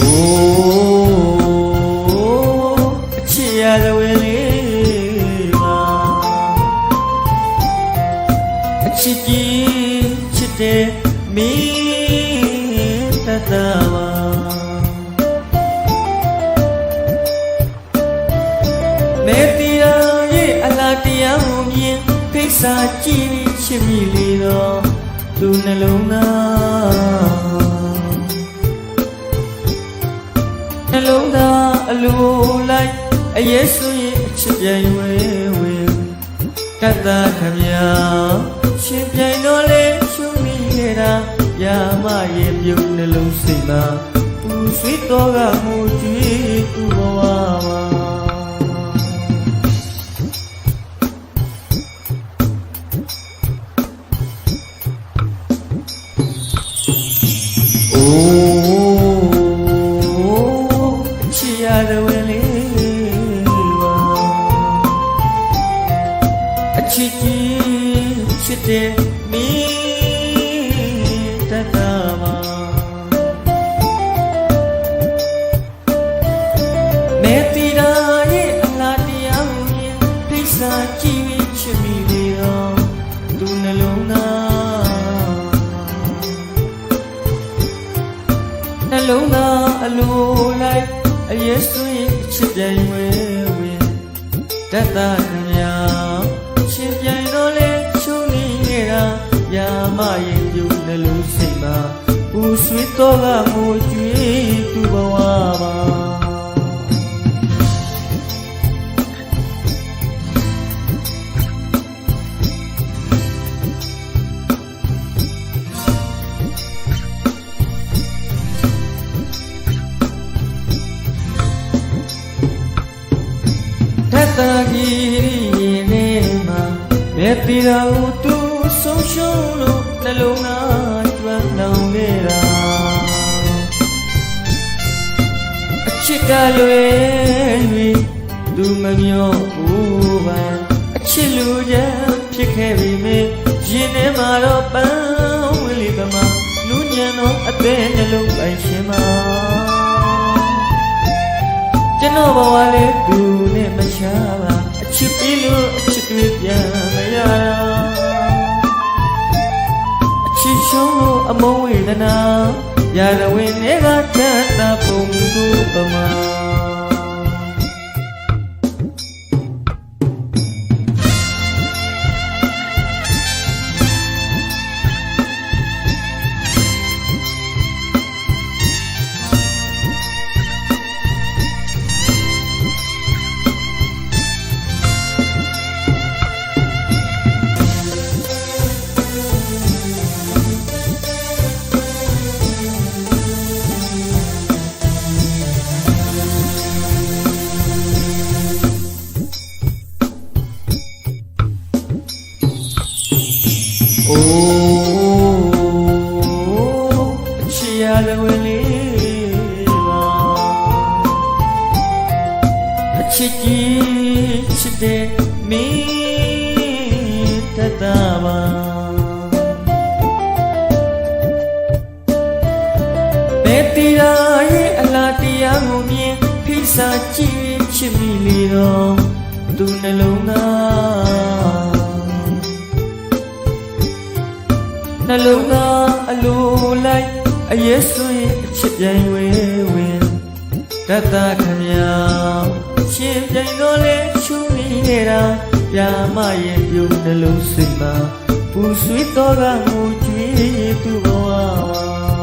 အိုးအချစ်ရတဲ့ဝင်လေးပါအချစ်ကြီးချစ်တဲ့မင်းတတပါမေတ္တာရဲ့အလားတရားကိုမြင်ဖိတ် စာကြည့်ပြီးချစ်မိလေတော့သူနှလုံးသားနှလုံးသားအလိုလိုက်အယေစုရဲ့အချစ်ပြိုင်ဝဲဝဲတတ်တာခမညာရှင်ပြိုင်တော့လေရှုံးမိနေတာရာမရဲ့ပြုံးနှလုံးစိတ်မှာပူဆွေးတော့ကမူကြွေးသူ့ဘဝမှာ ကြီးချစ်တဲ့မင်းတတ်တာပါမေတ္တာရဲ့အလားတရားကိုမြင်ဖိတ်စာကြည့်ပြီးချစ်မိလေတော့သူနှလုံးသားနှလုံးသားအလိုလိုက်အယေစုရဲ့အချစ်ပြိုင်ဝဲဝင်တတ်တာခမညာ ပူဆွေးတော့ကငိုကြွေးသူဘဝမှာထ က်တာကြီးရင်ထဲမှာမြက်တီတော်ကိုသူဆုံးရှုံးလို့နှလုံးသားကျွမ်းလောင်နေတာအချစ်ကလွယ်၍သူမမျောဘူးပါအချစ်လူချမ်းဖြစ်ခဲ့ပြီမေရင်ထဲမှာတော့ပန်းဝလီကမှာနူးညံသောအသေးနှလုံးပိုင်ရှင်မှာကျွန်တော်ဘဝလေးသူနဲ့မရှာပါအချစ်ပြီးလို့ မုန်းဝေဒနာရရဝင်တွေကတတ်တာပုံသူပမာ အိုးအချစ်ရတဲ့ဝင်လေးပါအချစ်ကြီးချစ်တဲ့မင်းတတ်တာပါမေတ္တာရဲ့အလားတရားကိုမြင်ဖိစာကြည့်ချစ်မိလေတော့သူနှလုံးသား နှလုံးသားအလိုလိုက်အယေစုရဲ့အချစ်ပြိုင်ဝဲဝင်တတ်တာခမညာရှင်ပြိုင်တော့လေရှုံးနေနေတာရာမရဲ့ပြုံးနှလုံးစိတ်မှာပူဆွေးတော့ကငိုကြွေးသူဘဝမှာ